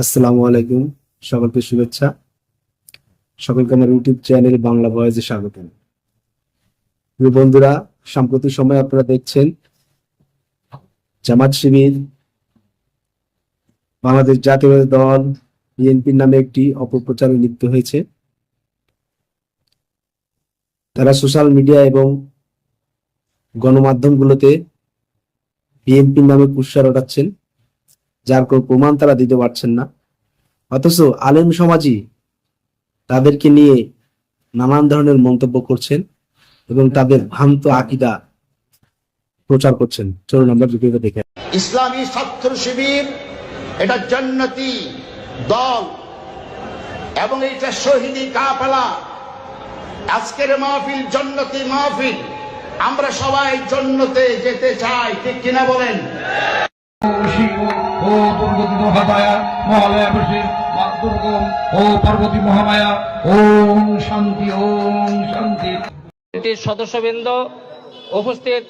আসসালামু আলাইকুম, সকলকে শুভেচ্ছা। সকলকে আমার ইউটিউব চ্যানেল বাংলা ভয়েসে স্বাগত বন্ধুরা, সাম্প্রতিক সময় আপনারা দেখছেন, জামাত শিবির, বাংলাদেশ জাতীয় দল বিএনপির নামে একটি অপপ্রচারে লিপ্ত হয়েছে। তারা সোশ্যাল মিডিয়া এবং গণমাধ্যমগুলোতে বিএনপির নামে কুৎসা রটাচ্ছেন যার কোনো প্রমাণ তারা দিতে পারছেন না। অথচ আলেম সমাজই তাদেরকে নিয়ে নানান ধরনের মন্তব্য করছেন এবং তাদের ভ্রান্ত আকিদা প্রচার করছেন। চলুন আমরা ভিডিওটা দেখে। ইসলামী ছাত্র শিবির এটা জান্নাতি দল এবং এটা শহীদি কাফেলা। আজকের মাহফিল জন্নতি মাহফিল। আমরা সবাই জন্নতে যেতে চাই ঠিক কিনা বলেন? শিব ও মহামায়া মহালয়া বসির মা দুর্গম, ও পার্বতী মহামায়া, ওম শান্তি ওম শান্তি। সদস্যবৃন্দ, উপস্থিত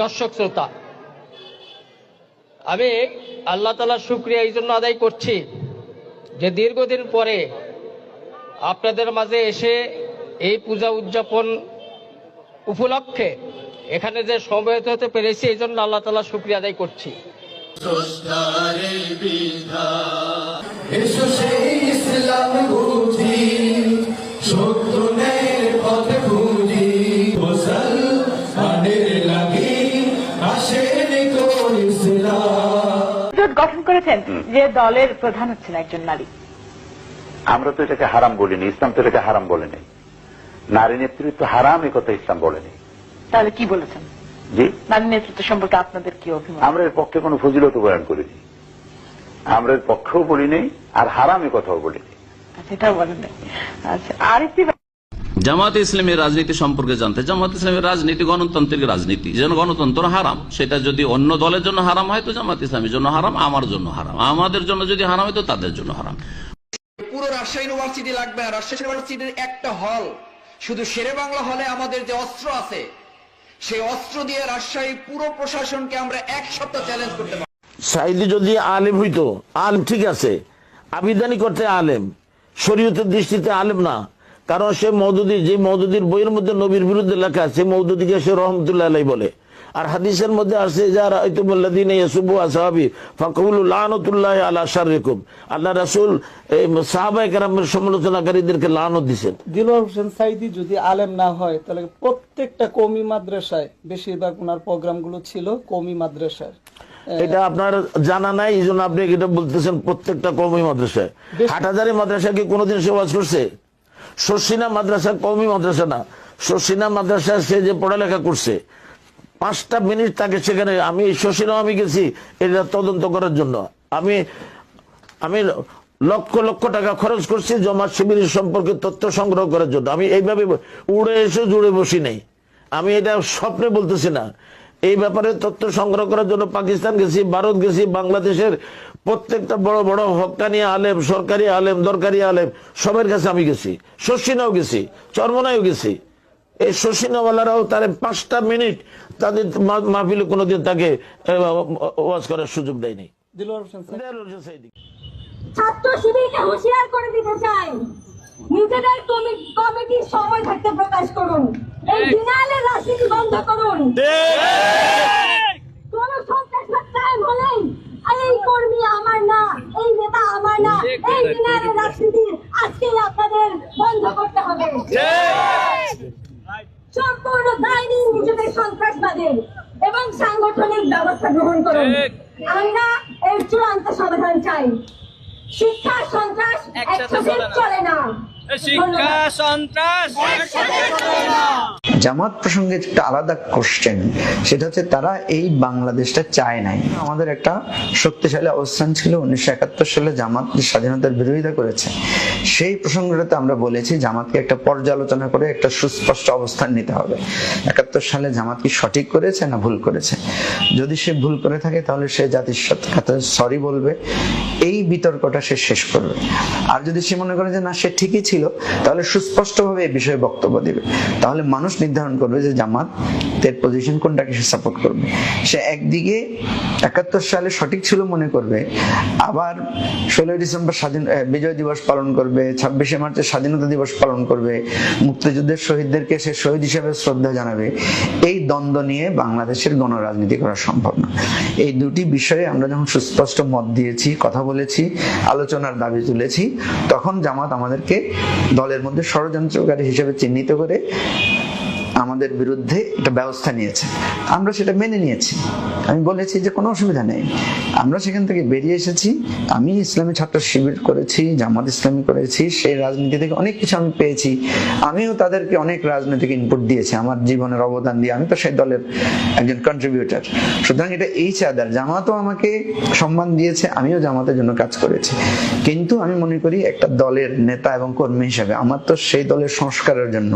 দর্শক শ্রোতা, আমি আল্লাহ তালার শুক্রিয়া এই জন্য আদায় করছি যে দীর্ঘদিন পরে আপনাদের মাঝে এসে এই পূজা উদযাপন উপলক্ষে এখানে যে সমবেত হতে পেরেছি, এই জন্য আল্লাহ তালা শুক্রিয়া আদায় করছি। এসো সেই ইসলাম বুঝি সত্য ন্যায়ের পথ বুঝি মুসলমানের লাগি আসেন কোন ইসলাম। গঠন করেছেন যে দলের প্রধান হচ্ছেন একজন নারী। আমরা তো এটাকে হারাম বলিনি ইসলাম তো এটাকে হারাম বলেনি। নারী নেতৃত্ব হারাম এ কথা ইসলাম বলেনি। তাহলে কি বলেছেন? জি? নারী নেতৃত্ব সম্পর্কে আপনাদের কি অভিমত? আমরা এর পক্ষে কোনো ফজিলত বয়ান করিনি। আমরা এর পক্ষেও বলিনি আর হারামে কথাও বলিনি। আচ্ছা, বলেন আচ্ছা আরেকটি জামাত ইসলামের রাজনীতি সম্পর্কে জানতে জামাত ইসলামের রাজনীতি গণতান্ত্রিক রাজনীতি। যেন গণতন্ত্র হারাম সেটা যদি অন্য দলের জন্য হারাম হয় তো জামাত ইসলামের জন্য হারাম আমার জন্য হারাম। আমাদের জন্য যদি হারাম হয় তো তাদের জন্য হারাম। পুরো রাজশাহী ইউনিভার্সিটি লাগবে না। রাজশাহী ইউনিভার্সিটির একটা হল শুধু শেরে বাংলা হলে আমাদের যে অস্ত্র আছে সেই অস্ত্র দিয়ে রাজশাহী পুরো প্রশাসনকে আমরা এক সপ্তাহ চ্যালেঞ্জ করতে পারি সাইদি যদি আলেম হইতো, আলেম ঠিক আছে আবিদানি করতে আলেম, শরীয়তের দৃষ্টিতে আলেম না, কারণ সে মৌদুদি যে মৌদুদির বইয়ের মধ্যে নবীর বিরুদ্ধে লেখা আছে মৌদুদিকে সে রহমতুল্লাহ বলে। আর হাদিসের মধ্যে আছে যারা আলা শাররিকুম। আল্লাহ রাসূল এই সাহাবায়ে কেরামের সমালোচনাকারীদেরকে লানত দিবেন দিলওয়ার হোসেন সাইদি যদি আলেম না হয় তাহলে প্রত্যেকটা কমি মাদ্রাসায় বেশিরভাগ ওনার প্রোগ্রামগুলো ছিল কমি মাদ্রাসায় এটা আপনার জানা নাই এই জন্য আপনি এটা বলতেছেন প্রত্যেকটা কৌমি মাদ্রাসায়। হাটহাজারি মাদ্রাসা কি কোনোদিন সে ওয়াজ করছে? শর্ষিনা মাদ্রাসা কৌমি মাদ্রাসা না। শর্ষিনা মাদ্রাসা সে যে পড়ালেখা করছে পাঁচটা মিনিট তাকে সেখানে আমি শশীনাও আমি গেছি, এটা তদন্ত করার জন্য। আমি আমি লক্ষ লক্ষ টাকা খরচ করছি জমা শিবিরের সম্পর্কে তথ্য সংগ্রহ করার জন্য। আমি এইভাবে উড়ে এসে জুড়ে বসি নেই। আমি এটা স্বপ্নে বলতেছি না। এই ব্যাপারে তথ্য সংগ্রহ করার জন্য পাকিস্তান গেছি, ভারত গেছি, বাংলাদেশের প্রত্যেকটা বড় বড় হকানি আলেম, সরকারি আলেম, দরকারি আলেম, সবের কাছে আমি গেছি। শশিনাও গেছি চরমনাও গেছি। এই শশিনাওয়ালারাও তার পাঁচটা মিনিট তাদের মাহফিলে কোনোদিন তাকে ওয়াজ করার সুযোগ দেয়নি। ছাত্র শিবিরকে হুঁশিয়ার করে দিতে চাই। নিজেদের কমিটির সময় থাকতে প্রকাশ করুন। এই দিনালের রাজনীতি বন্ধ করুন। কোন সন্ত্রাসবাদ কায়েম হলেই এই কর্মী আমার না এই নেতা আমার না এই দিনালের রাজনীতি আজকেই আপনাদের বন্ধ করতে হবে। নিজেদের সন্ত্রাসবাদের এবং সাংগঠনিক ব্যবস্থা গ্রহণ করুন। আমরা এর চূড়ান্ত সমাধান চাই। শিক্ষা সন্ত্রাস একসাথে চলে না। শিক্ষা সন্ত্রাস জামাত প্রসঙ্গে একটা আলাদা কোশ্চেন সেটা হচ্ছে তারা এই বাংলাদেশটা চায় নাই। আমাদের একটা শক্তিশালী অবস্থান ছিল, উনিশশো একাত্তর সালে জামাত স্বাধীনতার বিরোধিতা করেছে, সেই প্রসঙ্গটাতে আমরা বলেছি জামাতকে একটা পর্যালোচনা করে একটা সুস্পষ্ট অবস্থান নিতে হবে। একাত্তর সালে জামাত কি সঠিক করেছে না ভুল করেছে? যদি সে ভুল করে থাকে, তাহলে সে জাতির সাথে সরি বলবে, এই বিতর্কটা সে শেষ করবে। আর যদি সে মনে করে যে না, সে ঠিকই ছিল, তাহলে সুস্পষ্টভাবে এই বিষয়ে বক্তব্য দিবে। তাহলে মানুষ নির্ধারণ করবে যে জামাতের পজিশন কোনটাকে সে সাপোর্ট করবে। সে একদিকে একাত্তর সালে সঠিক ছিল মনে করবে, আবার ষোলোই ডিসেম্বর স্বাধীন বিজয় দিবস পালন করবে, ছাব্বিশে মার্চের স্বাধীনতা দিবস পালন করবে, মুক্তিযুদ্ধের শহীদদেরকে সে শহীদ হিসেবে শ্রদ্ধা জানাবে। এই দ্বন্দ্ব নিয়ে বাংলাদেশের গণরাজনীতি করা সম্ভব না। এই দুটি বিষয়ে আমরা যখন সুস্পষ্ট মত দিয়েছি, কথা বলেছি, আলোচনার দাবি তুলেছি, তখন জামাত আমাদেরকে দলের মধ্যে ষড়যন্ত্রকারী হিসেবে চিহ্নিত করে আমাদের বিরুদ্ধে একটা ব্যবস্থা নিয়েছে। আমরা সেটা মেনে নিয়েছি। আমি বলেছি যে কোনো অসুবিধা নেই। আমরা সেখান থেকে বেরিয়ে এসেছি। আমি ইসলামী ছাত্র শিবির করেছি, জামাত ইসলামী করেছি, সেই রাজনীতি থেকে অনেক কিছু আমি পেয়েছি। আমিও তাদেরকে অনেক রাজনৈতিক ইনপুট দিয়েছি। আমার জীবনের অবদান দিয়ে আমি তো সেই দলের একজন কন্ট্রিবিউটার সুতরাং এটা এই চাদার। জামাতও আমাকে সম্মান দিয়েছে, আমিও জামাতের জন্য কাজ করেছি। কিন্তু আমি মনে করি একটা দলের নেতা এবং কর্মী হিসেবে, আমার তো সেই দলের সংস্কারের জন্য,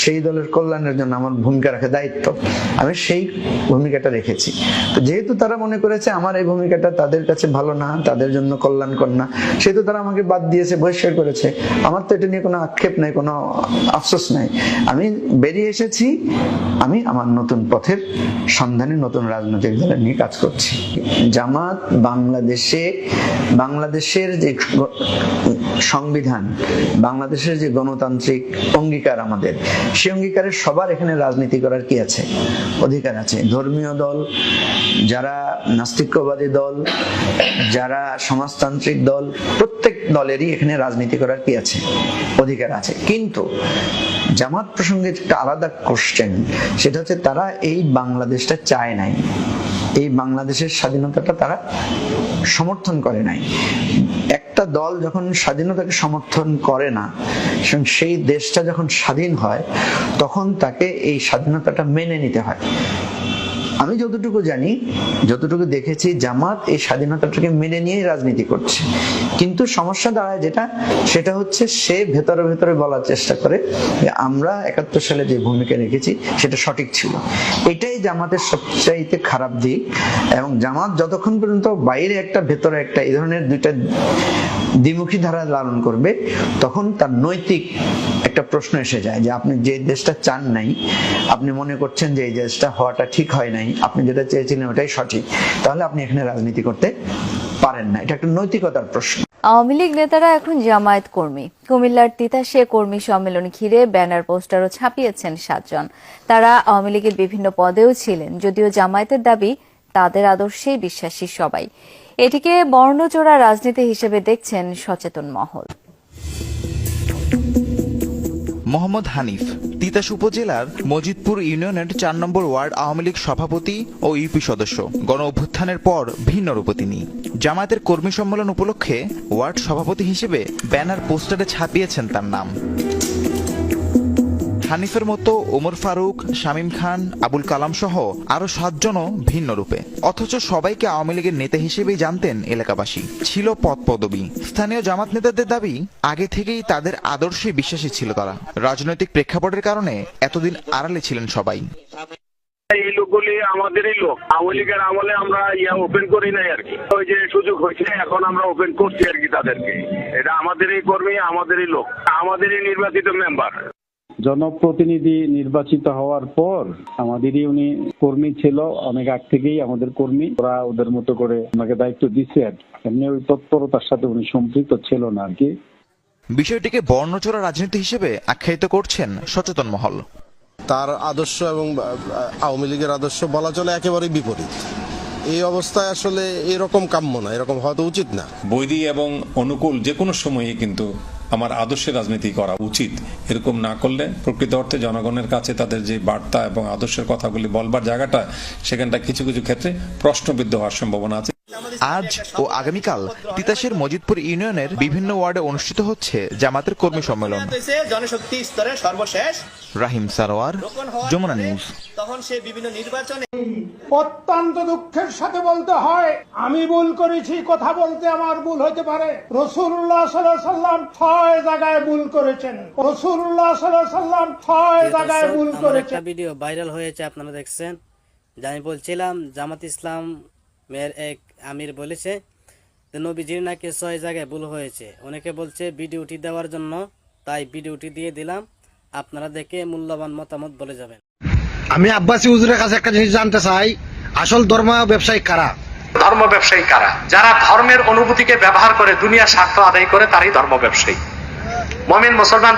সেই দলের কল্যাণের জন্য আমার ভূমিকা রাখা, দায়িত্ব। আমি সেই ভূমিকাটা রেখেছি। তো যেহেতু তারা মনে করেছে আমার এই ভূমিকাটা তাদের কাছে ভালো না, তাদের জন্য কল্যাণকর না, সেহেতু তারা আমাকে বাদ দিয়েছে, বহিষ্কার করেছে, আমার তো এটা নিয়ে কোনো আক্ষেপ নাই, কোনো আফসোস নাই। আমি বেরিয়ে এসেছি, আমি আমার নতুন পথের সন্ধানে নতুন রাজনৈতিক দলের নিয়ে কাজ করছি। জামাত বাংলাদেশে, বাংলাদেশের যে সংবিধান, বাংলাদেশের যে গণতান্ত্রিক অঙ্গীকার আমাদের, সেই অঙ্গীকারের সবার এখানে রাজনীতি করার কি আছে? অধিকার আছে। ধর্মীয় দল, যারা নাস্তিক্যবাদী দল, যারা সমাজতান্ত্রিক দল, প্রত্যেক দলেরই এখানে রাজনীতি করার কি আছে? অধিকার আছে। কিন্তু জামাত প্রসঙ্গে একটা আলাদা কোশ্চেন সেটা হচ্ছে তারা এই বাংলাদেশটা চায় নাই। এই বাংলাদেশের স্বাধীনতাটা তারা সমর্থন করে নাই। একটা দল যখন স্বাধীনতাকে সমর্থন করে না সেই দেশটা যখন স্বাধীন হয়, তখন তাকে এই স্বাধীনতাটা মেনে নিতে হয়। আমি যতটুকু জানি, যতটুকু দেখেছি, জামাত এই স্বাধীনতাটাকে মেনে নিয়েই রাজনীতি করছে। কিন্তু সমস্যা দাঁড়ায় যেটা, সেটা হচ্ছে সে ভেতরে ভেতরে বলার চেষ্টা করে যে আমরা একাত্তর সালে যে ভূমিকা রেখেছি, সেটা সঠিক ছিল। এটাই জামাতের সবচাইতে খারাপ দিক এবং জামাত যতক্ষণ পর্যন্ত বাইরে একটা, ভেতরে একটা, এই ধরনের দুইটা দ্বিমুখী ধারা লালন করবে, তখন তার নৈতিক একটা প্রশ্ন এসে যায় যে আপনি যে দেশটা চান নাই, আপনি মনে করছেন যে এই দেশটা হওয়াটা ঠিক হয় নাই আপনি যেটা চেয়েছিলেন ওটাই সঠিক। তাহলে আপনি এখানে রাজনীতি করতে পারেন না। এটা একটা নৈতিকতার প্রশ্ন। আওয়ামী লীগ নেতারা এখন জামায়াত কর্মী। কুমিল্লার তিতাসে কর্মী সম্মেলন ঘিরে ব্যানার, পোস্টারও ছাপিয়েছেন সাতজন। তারা আওয়ামী লীগের বিভিন্ন পদেও ছিলেন, যদিও জামায়াতের দাবি তাদের আদর্শেই বিশ্বাসী সবাই। এটিকে বর্ণচোরা রাজনীতি হিসেবে দেখছেন সচেতন মহল। মোহাম্মদ হানিফ। তিতাস উপজেলার মজিদপুর ইউনিয়নের চার নম্বর ওয়ার্ড আওয়ামী লীগ সভাপতি ও ইউপি সদস্য। গণ অভ্যুত্থানের পর ভিন্ন রূপে তিনি। জামায়াতের কর্মী সম্মেলন উপলক্ষে ওয়ার্ড সভাপতি হিসেবে ব্যানার পোস্টারে ছাপিয়েছেন তার নাম। হানিফের মতো ওমর ফারুক, শামীম খান, আবুল কালাম সহ আরও সাতজনও ভিন্ন রূপে। অথচ সবাইকে আওয়ামী লীগের নেতা হিসেবেই জানতেন এলাকাবাসী। ছিল পদ পদবী স্থানীয় জামাত নেতাদের দাবি, আগে থেকেই তাদের আদর্শে বিশ্বাসী ছিল তারা। রাজনৈতিক প্রেক্ষাপটের কারণে এতদিন আড়ালে ছিলেন সবাই। এই লোকগুলি আমাদেরই লোক। আওয়ামী লীগের আমলে আমরা ইয়া ওপেন করি নাই আর কি। ওই যে সুযোগ হয়েছে, এখন আমরা ওপেন করছি আর কি তাদেরকে। এটা আমাদেরই কর্মী, আমাদেরই লোক, আমাদেরই নির্বাচিত মেম্বার জনপ্রতিনিধি নির্বাচিত হওয়ার পর আমাদেরই উনি কর্মী ছিল। অনেক আগ থেকেই আমাদের কর্মী। ওরা ওদের মতো করে আমাকে দায়িত্ব দিচ্ছে আর এমনি ওই তৎপরতার সাথে উনি সম্পৃক্ত ছিল না আর কি। বিষয়টিকে বর্ণচোরা রাজনীতি হিসেবে আখ্যায়িত করছেন সচেতন মহল। তার আদর্শ এবং আওয়ামী লীগের আদর্শ বলা চলে একেবারেই বিপরীত। এই অবস্থায় আসলে এরকম কাম্য না এরকম হওয়া তো উচিত না। বৈরী এবং অনুকূল যে কোনো সময়ে কিন্তু আমার আদর্শে রাজনীতি করা উচিত। এরকম না করলে প্রকৃত অর্থে জনগণের কাছে তাদের যে বার্তা এবং আদর্শের কথাগুলি বলবার জায়গাটা সেখানটা কিছু কিছু ক্ষেত্রে প্রশ্নবিদ্ধ হওয়ার সম্ভাবনা আছে। আজ ও আগামীকাল তিতাসের মজিদপুর ইউনিয়নের বিভিন্ন ওয়ার্ডে অনুষ্ঠিত হচ্ছে জামাতের কর্মী সম্মেলন। জনশক্তি স্তরে সর্বশেষ। রাহিম সারোয়ার যমুনা নিউজ। তখন সে বিভিন্ন নির্বাচনে অত্যন্ত দুঃখের সাথে বলতে হয় আমি ভুল করেছি কথা বলতে আমার ভুল হতে পারে। রসুল্লাহ সাল্লাম ছয় জায়গায় ভুল করেছেন। রসুল্লাহ সাল্লাম ছয় জায়গায় ভুল করেছেন একটা ভিডিও ভাইরাল হয়েছে আপনারা দেখছেন। যে আমি বলছিলাম জামাত ইসলাম মেয়ের এক আমির বলেছে যে নবীজির নাকি ছয় জায়গায় ভুল হয়েছে। অনেকে বলছে ভিডিওটি দেওয়ার জন্য তাই ভিডিওটি দিয়ে দিলাম। আপনারা দেখে মূল্যবান মতামত বলে যাবেন। আমি আব্বাসী হুজুরের কাছে একটা জিনিস জানতে চাই আসল ধর্ম ব্যবসায়ী কারা? ধর্ম ব্যবসায়ী কারা? যারা ধর্মের অনুভূতিকে ব্যবহার করে দুনিয়া স্বার্থ আদায় করে তারই ধর্ম ব্যবসায়ী। মমিন মুসলমান